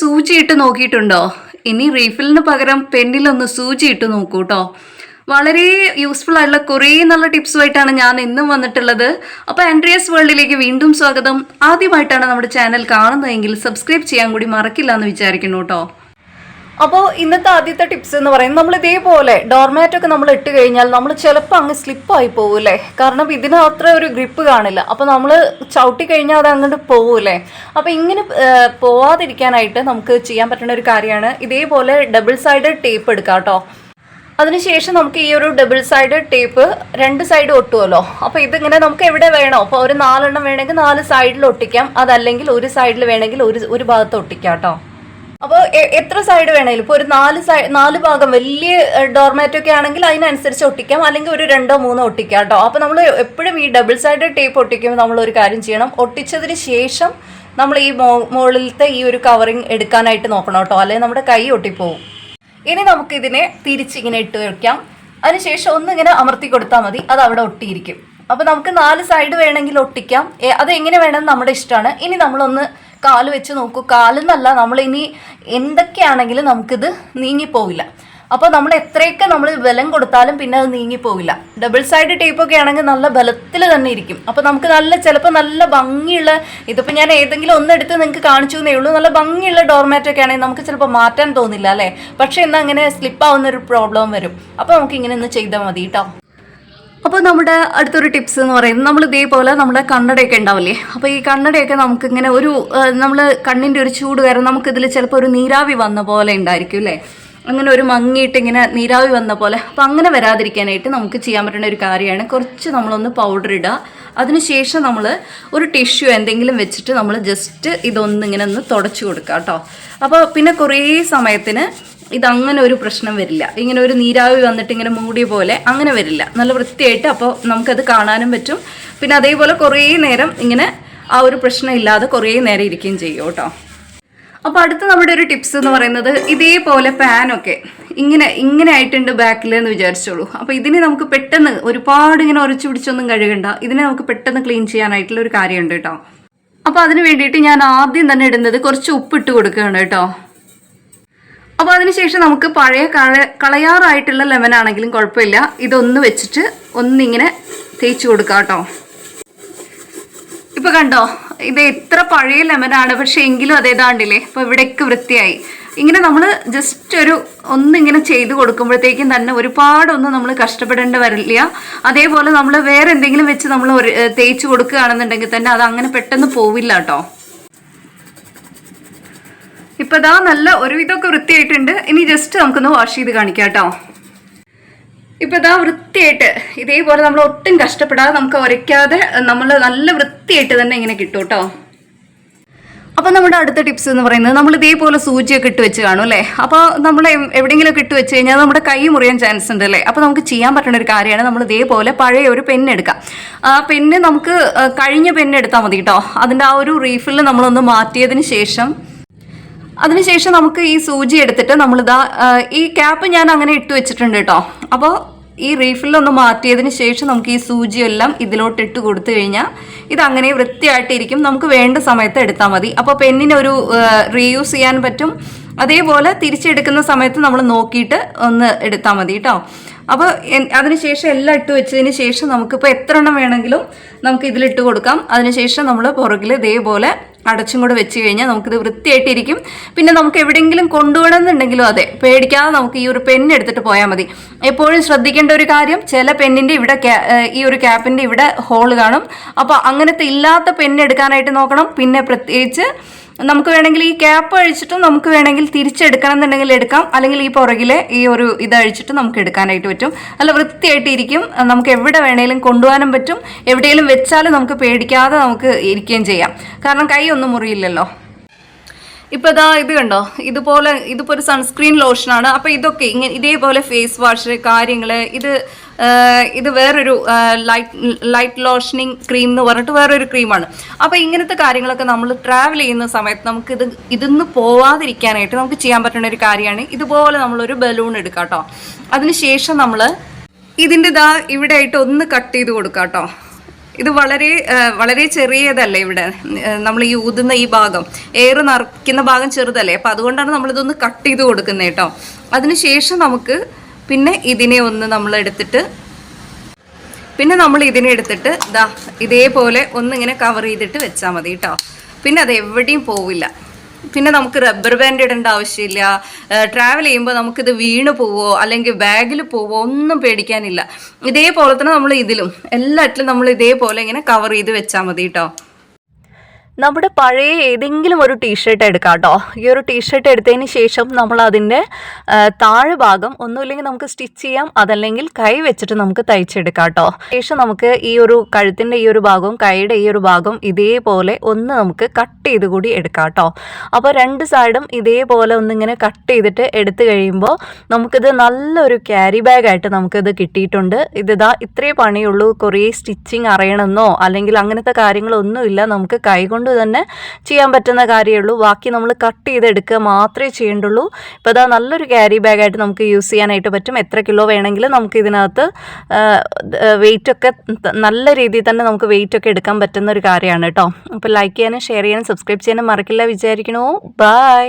സൂചി ഇട്ട് നോക്കിയിട്ടുണ്ടോ? ഇനി റീഫിലിന് പകരം പെന്നിലൊന്ന് സൂചി ഇട്ട് നോക്കൂ കേട്ടോ വളരെ യൂസ്ഫുൾ ആയിട്ടുള്ള കുറേ നല്ല ടിപ്സുമായിട്ടാണ് ഞാൻ ഇന്നും വന്നിട്ടുള്ളത്. അപ്പോൾ ആൻഡ്രിയസ് വേൾഡിലേക്ക് വീണ്ടും സ്വാഗതം. ആദ്യമായിട്ടാണ് നമ്മുടെ ചാനൽ കാണുന്നതെങ്കിൽ സബ്സ്ക്രൈബ് ചെയ്യാൻ കൂടി മറക്കില്ല എന്ന് വിചാരിക്കുന്നു കേട്ടോ അപ്പോൾ ഇന്നത്തെ ആദ്യത്തെ ടിപ്സ് എന്ന് പറയുന്നത് നമ്മൾ ഇതേപോലെ ഡോർമാറ്റ് ഒക്കെ നമ്മൾ ഇട്ട് കഴിഞ്ഞാൽ നമ്മൾ ചിലപ്പോൾ അങ്ങ് സ്ലിപ്പായി പോകൂലേ കാരണം ഇതിന് അത്ര ഒരു ഗ്രിപ്പ് കാണില്ല. അപ്പോൾ നമ്മൾ ചവിട്ടി കഴിഞ്ഞാൽ അത് അങ്ങോട്ട് പോകൂലേ അപ്പോൾ ഇങ്ങനെ പോവാതിരിക്കാനായിട്ട് നമുക്ക് ചെയ്യാൻ പറ്റുന്ന ഒരു കാര്യമാണ് ഇതേപോലെ ഡബിൾ സൈഡ് ടേപ്പ് എടുക്കാം കേട്ടോ അതിനുശേഷം നമുക്ക് ഈ ഒരു ഡബിൾ സൈഡ് ടേപ്പ് രണ്ട് സൈഡ് ഒട്ടുമല്ലോ അപ്പോൾ ഇതിങ്ങനെ നമുക്ക് എവിടെ വേണോ അപ്പോൾ ഒരു നാലെണ്ണം വേണമെങ്കിൽ നാല് സൈഡിൽ ഒട്ടിക്കാം. അതല്ലെങ്കിൽ ഒരു സൈഡിൽ വേണമെങ്കിൽ ഒരു ഒരു ഭാഗത്ത് ഒട്ടിക്കാം കേട്ടോ അപ്പോൾ എത്ര സൈഡ് വേണേലും. ഇപ്പോൾ ഒരു നാല് സൈഡ് നാല് ഭാഗം വലിയ ഡോർമാറ്റ് ഒക്കെ ആണെങ്കിൽ അതിനനുസരിച്ച് ഒട്ടിക്കാം. അല്ലെങ്കിൽ ഒരു രണ്ടോ മൂന്നോ ഒട്ടിക്കാം കേട്ടോ. അപ്പോൾ നമ്മൾ എപ്പോഴും ഈ ഡബിൾ സൈഡ് ടേപ്പ് ഒട്ടിക്കുമ്പോൾ നമ്മൾ ഒരു കാര്യം ചെയ്യണം. ഒട്ടിച്ചതിന് ശേഷം നമ്മൾ ഈ മുകളിലത്തെ ഈ ഒരു കവറിങ് എടുക്കാനായിട്ട് നോക്കണം കേട്ടോ. അല്ലെങ്കിൽ നമ്മുടെ കൈ ഒട്ടിപ്പോവും. ഇനി നമുക്ക് ഇതിനെ തിരിച്ചിങ്ങനെ ഇട്ട് വെക്കാം. അതിനുശേഷം ഒന്നിങ്ങനെ അമർത്തി കൊടുത്താൽ മതി. അത് അവിടെ ഒട്ടിയിരിക്കും. അപ്പോൾ നമുക്ക് നാല് സൈഡ് വേണമെങ്കിൽ ഒട്ടിക്കാം. അത് എങ്ങനെ വേണമെന്ന് നമ്മുടെ ഇഷ്ടമാണ് ഇനി നമ്മളൊന്ന് കാൽ വെച്ച് നോക്കൂ. കാലെന്നല്ല നമ്മൾ ഇനി എന്തൊക്കെയാണെങ്കിലും നമുക്കിത് നീങ്ങിപ്പോവില്ല. അപ്പോൾ നമ്മൾ എത്രയൊക്കെ നമ്മൾ ബലം കൊടുത്താലും പിന്നെ അത് നീങ്ങിപ്പോവില്ല. ഡബിൾ സൈഡ് ടേപ്പ് ഒക്കെ ആണെങ്കിൽ നല്ല ബലത്തിൽ തന്നെ ഇരിക്കും. അപ്പോൾ നമുക്ക് നല്ല ചിലപ്പോൾ നല്ല ഭംഗിയുള്ള ഇതിപ്പോൾ ഞാൻ ഏതെങ്കിലും ഒന്നെടുത്ത് നിങ്ങൾക്ക് കാണിച്ചു എന്നേ ഉള്ളൂ. നല്ല ഭംഗിയുള്ള ഡോർമാറ്റ് ഒക്കെ ആണെങ്കിൽ നമുക്ക് ചിലപ്പോൾ മാറ്റാൻ തോന്നില്ല അല്ലേ? പക്ഷേ എന്നാൽ അങ്ങനെ സ്ലിപ്പ് ആവുന്ന ഒരു പ്രോബ്ലം വരും. അപ്പോൾ നമുക്ക് ഇങ്ങനെ ഒന്ന് ചെയ്താൽ മതി കേട്ടോ. അപ്പോൾ നമ്മുടെ അടുത്തൊരു ടിപ്സ് എന്ന് പറയുന്നത് നമ്മൾ ഇതേപോലെ നമ്മുടെ കണ്ണടയൊക്കെ ഉണ്ടാവില്ലേ? അപ്പോൾ ഈ കണ്ണടയൊക്കെ നമുക്കിങ്ങനെ ഒരു നമ്മൾ കണ്ണിന്റെ ഒരു ചൂട് കാരണം നമുക്കിതിൽ ചിലപ്പോൾ ഒരു നീരാവി വന്ന പോലെ ഉണ്ടായിരിക്കും അല്ലേ? അങ്ങനെ ഒരു മങ്ങിയിട്ട് ഇങ്ങനെ നീരാവി വന്ന പോലെ. അപ്പോൾ അങ്ങനെ വരാതിരിക്കാനായിട്ട് നമുക്ക് ചെയ്യാൻ പറ്റുന്ന ഒരു കാര്യമാണ്. കുറച്ച് നമ്മളൊന്ന് പൗഡർ ഇടുക. അതിനുശേഷം നമ്മൾ ഒരു ടിഷ്യൂ എന്തെങ്കിലും വെച്ചിട്ട് നമ്മൾ ജസ്റ്റ് ഇതൊന്ന് ഇങ്ങനെ ഒന്ന് തുടച്ചു കൊടുക്കുക കേട്ടോ. അപ്പോൾ പിന്നെ കുറേ സമയത്തിന് ഇതങ്ങനെ ഒരു പ്രശ്നം വരില്ല. ഇങ്ങനെ ഒരു നീരാവി വന്നിട്ട് ഇങ്ങനെ മൂടിയ പോലെ അങ്ങനെ വരില്ല. നല്ല വൃത്തിയായിട്ട് അപ്പോൾ നമുക്കത് കാണാനും പറ്റും. പിന്നെ അതേപോലെ കുറേ നേരം ഇങ്ങനെ ആ ഒരു പ്രശ്നം ഇല്ലാതെ കുറേ നേരം ഇരിക്കുകയും ചെയ്യും കേട്ടോ. അപ്പോൾ അടുത്ത നമ്മുടെ ഒരു ടിപ്സ് എന്ന് പറയുന്നത് ഇതേപോലെ പാനൊക്കെ ഇങ്ങനെ ഇങ്ങനെ ആയിട്ടുണ്ട് ബാക്കിൽ എന്ന് വിചാരിച്ചോളൂ. അപ്പോൾ ഇതിനെ നമുക്ക് പെട്ടെന്ന് ഒരുപാട് ഇങ്ങനെ ഉരച്ചു പിടിച്ചൊന്നും കഴുകണ്ട. ഇതിനെ നമുക്ക് പെട്ടെന്ന് ക്ലീൻ ചെയ്യാനായിട്ടുള്ള ഒരു കാര്യമുണ്ട് കേട്ടോ. അപ്പോൾ അതിന് വേണ്ടിയിട്ട് ഞാൻ ആദ്യം തന്നെ ഇടുന്നത് കുറച്ച് ഉപ്പിട്ട് കൊടുക്കുകയാണ് കേട്ടോ. അപ്പോൾ അതിനുശേഷം നമുക്ക് പഴയ കള കളയാറായിട്ടുള്ള ലെമൺ ആണെങ്കിലും കുഴപ്പമില്ല. ഇതൊന്ന് വെച്ചിട്ട് ഒന്നിങ്ങനെ തേച്ച് കൊടുക്കാം കേട്ടോ. ഇപ്പൊ കണ്ടോ ഇത് എത്ര പഴയ ലെമനാണ് പക്ഷെ എങ്കിലും അതേതാണ്ടില്ലേ ഇപ്പൊ ഇവിടെയൊക്കെ വൃത്തിയായി. ഇങ്ങനെ നമ്മൾ ജസ്റ്റ് ഒരു ഒന്നിങ്ങനെ ചെയ്ത് കൊടുക്കുമ്പോഴത്തേക്കും തന്നെ ഒരുപാടൊന്നും നമ്മൾ കഷ്ടപ്പെടേണ്ട വരില്ല. അതേപോലെ നമ്മൾ വേറെ എന്തെങ്കിലും വെച്ച് നമ്മൾ ഒരു തേച്ച് കൊടുക്കുകയാണെന്നുണ്ടെങ്കിൽ തന്നെ അത് അങ്ങനെ പെട്ടെന്ന് പോവില്ല കേട്ടോ. ഇപ്പൊ ഇതാ നല്ല ഒരുവിധമൊക്കെ വൃത്തിയായിട്ടുണ്ട്. ഇനി ജസ്റ്റ് നമുക്കൊന്ന് വാഷ് ചെയ്ത് കാണിക്കാം കേട്ടോ ഇപ്പൊ ഇതാ വൃത്തിയായിട്ട് ഇതേപോലെ നമ്മൾ ഒട്ടും കഷ്ടപ്പെടാതെ നമുക്ക് ഉരയ്ക്കാതെ നമ്മൾ നല്ല വൃത്തിയായിട്ട് തന്നെ ഇങ്ങനെ കിട്ടും കേട്ടോ അപ്പോൾ നമ്മുടെ അടുത്ത ടിപ്സ് എന്ന് പറയുന്നത് നമ്മൾ ഇതേപോലെ സൂചിയൊക്കെ ഇട്ട് വെച്ച് കാണും അല്ലേ? അപ്പോൾ നമ്മൾ എവിടെയെങ്കിലും ഒക്കെ ഇട്ട് വെച്ച് കഴിഞ്ഞാൽ നമ്മുടെ കൈ മുറിയാൻ ചാൻസ് ഉണ്ട് അല്ലേ? അപ്പോൾ നമുക്ക് ചെയ്യാൻ പറ്റുന്ന ഒരു കാര്യമാണ് നമ്മൾ ഇതേപോലെ പഴയ ഒരു പെണ്ണ് എടുക്കാം ആ പെണ്ണ് നമുക്ക് കഴിഞ്ഞ പെണ്ണ് എടുത്താൽ മതി കേട്ടോ. അതിന്റെ ആ ഒരു റീഫിൽ നമ്മളൊന്ന് മാറ്റിയതിന് ശേഷം അതിനുശേഷം നമുക്ക് ഈ സൂചി എടുത്തിട്ട് നമ്മളിതാ ഈ ക്യാപ്പ് ഞാൻ അങ്ങനെ ഇട്ട് വെച്ചിട്ടുണ്ട് കേട്ടോ. അപ്പോൾ ഈ റീഫിലൊന്ന് മാറ്റിയതിന് ശേഷം നമുക്ക് ഈ സൂചിയെല്ലാം ഇതിലോട്ട് ഇട്ട് കൊടുത്തു കഴിഞ്ഞാൽ ഇത് അങ്ങനെ വൃത്തിയായിട്ടിരിക്കും. നമുക്ക് വേണ്ട സമയത്ത് എടുത്താൽ മതി. അപ്പോൾ പെന്നിന് ഒരു റീയൂസ് ചെയ്യാൻ പറ്റും. അതേപോലെ തിരിച്ചെടുക്കുന്ന സമയത്ത് നമ്മൾ നോക്കിയിട്ട് ഒന്ന് എടുത്താൽ മതി കേട്ടോ. അപ്പോൾ അതിനുശേഷം എല്ലാം ഇട്ട് വെച്ചതിന് ശേഷം നമുക്കിപ്പോൾ എത്ര എണ്ണം വേണമെങ്കിലും നമുക്ക് ഇതിലിട്ട് കൊടുക്കാം. അതിനുശേഷം നമ്മൾ പുറകിൽ ഇതേപോലെ അടച്ചും കൂടെ വെച്ച് കഴിഞ്ഞാൽ നമുക്കിത് വൃത്തിയായിട്ടിരിക്കും. പിന്നെ നമുക്ക് എവിടെയെങ്കിലും കൊണ്ടുപോകണമെന്നുണ്ടെങ്കിലും അതെ പേടിക്കാതെ നമുക്ക് ഈ ഒരു പെൻ എടുത്തിട്ട് പോയാൽ മതി. എപ്പോഴും ശ്രദ്ധിക്കേണ്ട ഒരു കാര്യം ചില പെന്നിന്റെ ഇവിടെ ഈ ഒരു ക്യാപ്പിന്റെ ഇവിടെ ഹോൾ കാണും. അപ്പോൾ അങ്ങനത്തെ ഇല്ലാത്ത പെൻ എടുക്കാനായിട്ട് നോക്കണം. പിന്നെ പ്രത്യേകിച്ച് നമുക്ക് വേണമെങ്കിൽ ഈ ക്യാപ്പ് അഴിച്ചിട്ടും നമുക്ക് വേണമെങ്കിൽ തിരിച്ചെടുക്കണം എന്നുണ്ടെങ്കിൽ എടുക്കാം. അല്ലെങ്കിൽ ഈ പുറകിലെ ഈ ഒരു ഇത് അഴിച്ചിട്ട് നമുക്ക് എടുക്കാനായിട്ട് പറ്റും. നല്ല വൃത്തിയായിട്ട് ഇരിക്കും. നമുക്ക് എവിടെ വേണേലും കൊണ്ടുപോകാനും പറ്റും. എവിടെയെങ്കിലും വെച്ചാലും നമുക്ക് പേടിക്കാതെ നമുക്ക് ഇരിക്കുകയും ചെയ്യാം. കാരണം കൈ ഒന്നും മുറിയില്ലല്ലോ. ഇപ്പൊ ഇതാ ഇത് കണ്ടോ? ഇതുപോലെ ഇതിപ്പോ ഒരു സൺസ്ക്രീൻ ലോഷനാണ് അപ്പൊ ഇതൊക്കെ ഇങ്ങനെ ഇതേപോലെ ഫേസ് വാഷ് കാര്യങ്ങൾ ഇത് ഇത് വേറൊരു ലൈറ്റ് ലൈറ്റ് ലോഷനിങ് ക്രീം എന്ന് പറഞ്ഞിട്ട് വേറൊരു ക്രീമാണ് അപ്പൊ ഇങ്ങനത്തെ കാര്യങ്ങളൊക്കെ നമ്മൾ ട്രാവൽ ചെയ്യുന്ന സമയത്ത് നമുക്ക് ഇത് ഇതിന്ന് പോവാതിരിക്കാനായിട്ട് നമുക്ക് ചെയ്യാൻ പറ്റുന്ന ഒരു കാര്യമാണ്. ഇതുപോലെ നമ്മളൊരു ബലൂൺ എടുക്കാം കേട്ടോ അതിനുശേഷം നമ്മൾ ഇതിന്റെ ഇതാ ഇവിടെ ആയിട്ട് ഒന്ന് കട്ട് ചെയ്ത് കൊടുക്കാം കേട്ടോ ഇത് വളരെ വളരെ ചെറിയതല്ലേ ഇവിടെ. നമ്മൾ ഈ ഊതുന്ന ഈ ഭാഗം. എയർ നിറയ്ക്കുന്ന ഭാഗം ചെറുതല്ലേ. അപ്പം അതുകൊണ്ടാണ് നമ്മളിതൊന്ന് കട്ട് ചെയ്ത് കൊടുക്കുന്നത് കേട്ടോ അതിനുശേഷം നമുക്ക് പിന്നെ ഇതിനെ ഒന്ന് നമ്മൾ എടുത്തിട്ട് പിന്നെ നമ്മൾ ഇതിനെ എടുത്തിട്ട് ദാ ഇതേപോലെ ഒന്നിങ്ങനെ കവർ ചെയ്തിട്ട് വെച്ചാൽ മതി കേട്ടോ പിന്നെ അത് എവിടെയും പോവില്ല. പിന്നെ നമുക്ക് റബ്ബർ ബാൻഡ് ഇടേണ്ട ആവശ്യമില്ല. ട്രാവൽ ചെയ്യുമ്പോൾ നമുക്കിത് വീണ് പോവോ അല്ലെങ്കിൽ ബാഗിൽ പോവോ ഒന്നും പേടിക്കാനില്ല. ഇതേപോലെ തന്നെ നമ്മൾ ഇതിലും എല്ലാറ്റിലും നമ്മൾ ഇതേപോലെ ഇങ്ങനെ കവർ ചെയ്ത് വെച്ചാൽ മതി കേട്ടോ നമ്മുടെ പഴയ ഏതെങ്കിലും ഒരു ടീഷർട്ട് എടുക്കാം കേട്ടോ ഈ ഒരു ടീഷർട്ട് എടുത്തതിന് ശേഷം നമ്മൾ അതിന്റെ താഴെ ഭാഗം ഒന്നുമില്ലെങ്കിൽ നമുക്ക് സ്റ്റിച്ച് ചെയ്യാം അതല്ലെങ്കിൽ കൈ വെച്ചിട്ട് നമുക്ക് തയ്ച്ചെടുക്കാം കേട്ടോ ശേഷം നമുക്ക് ഈ ഒരു കഴുത്തിന്റെ ഈ ഒരു ഭാഗവും കൈയുടെ ഈ ഒരു ഭാഗവും ഇതേപോലെ ഒന്ന് നമുക്ക് കട്ട് ചെയ്ത് കൂടി എടുക്കാം കേട്ടോ അപ്പോൾ രണ്ട് സൈഡും ഇതേപോലെ ഒന്നിങ്ങനെ കട്ട് ചെയ്തിട്ട് എടുത്തു കഴിയുമ്പോൾ നമുക്കിത് നല്ലൊരു ക്യാരി ബാഗായിട്ട് നമുക്കിത് കിട്ടിയിട്ടുണ്ട്. ഇതിതാ ഇത്രേ പണിയുള്ളൂ. കുറേ സ്റ്റിച്ചിങ് അറിയണമെന്നോ അല്ലെങ്കിൽ അങ്ങനത്തെ കാര്യങ്ങളൊന്നുമില്ല. നമുക്ക് കൈകൊണ്ട് തന്നെ ചെയ്യാൻ പറ്റുന്ന കാര്യമുള്ളൂ ബാക്കി നമ്മൾ കട്ട് ചെയ്തെടുക്കുക മാത്രമേ ചെയ്യേണ്ടുള്ളൂ. ഇപ്പോൾ അതാ നല്ലൊരു ക്യാരി ബാഗായിട്ട് നമുക്ക് യൂസ് ചെയ്യാനായിട്ട് പറ്റും. എത്ര കിലോ വേണമെങ്കിലും നമുക്ക് ഇതിനകത്ത് വെയിറ്റൊക്കെ നല്ല രീതിയിൽ തന്നെ നമുക്ക് വെയിറ്റൊക്കെ എടുക്കാൻ പറ്റുന്ന ഒരു കാര്യമാണ് കേട്ടോ. അപ്പോൾ ലൈക്ക് ചെയ്യാനും ഷെയർ ചെയ്യാനും സബ്സ്ക്രൈബ് ചെയ്യാനും മറക്കില്ല വിചാരിക്കണോ. ബൈ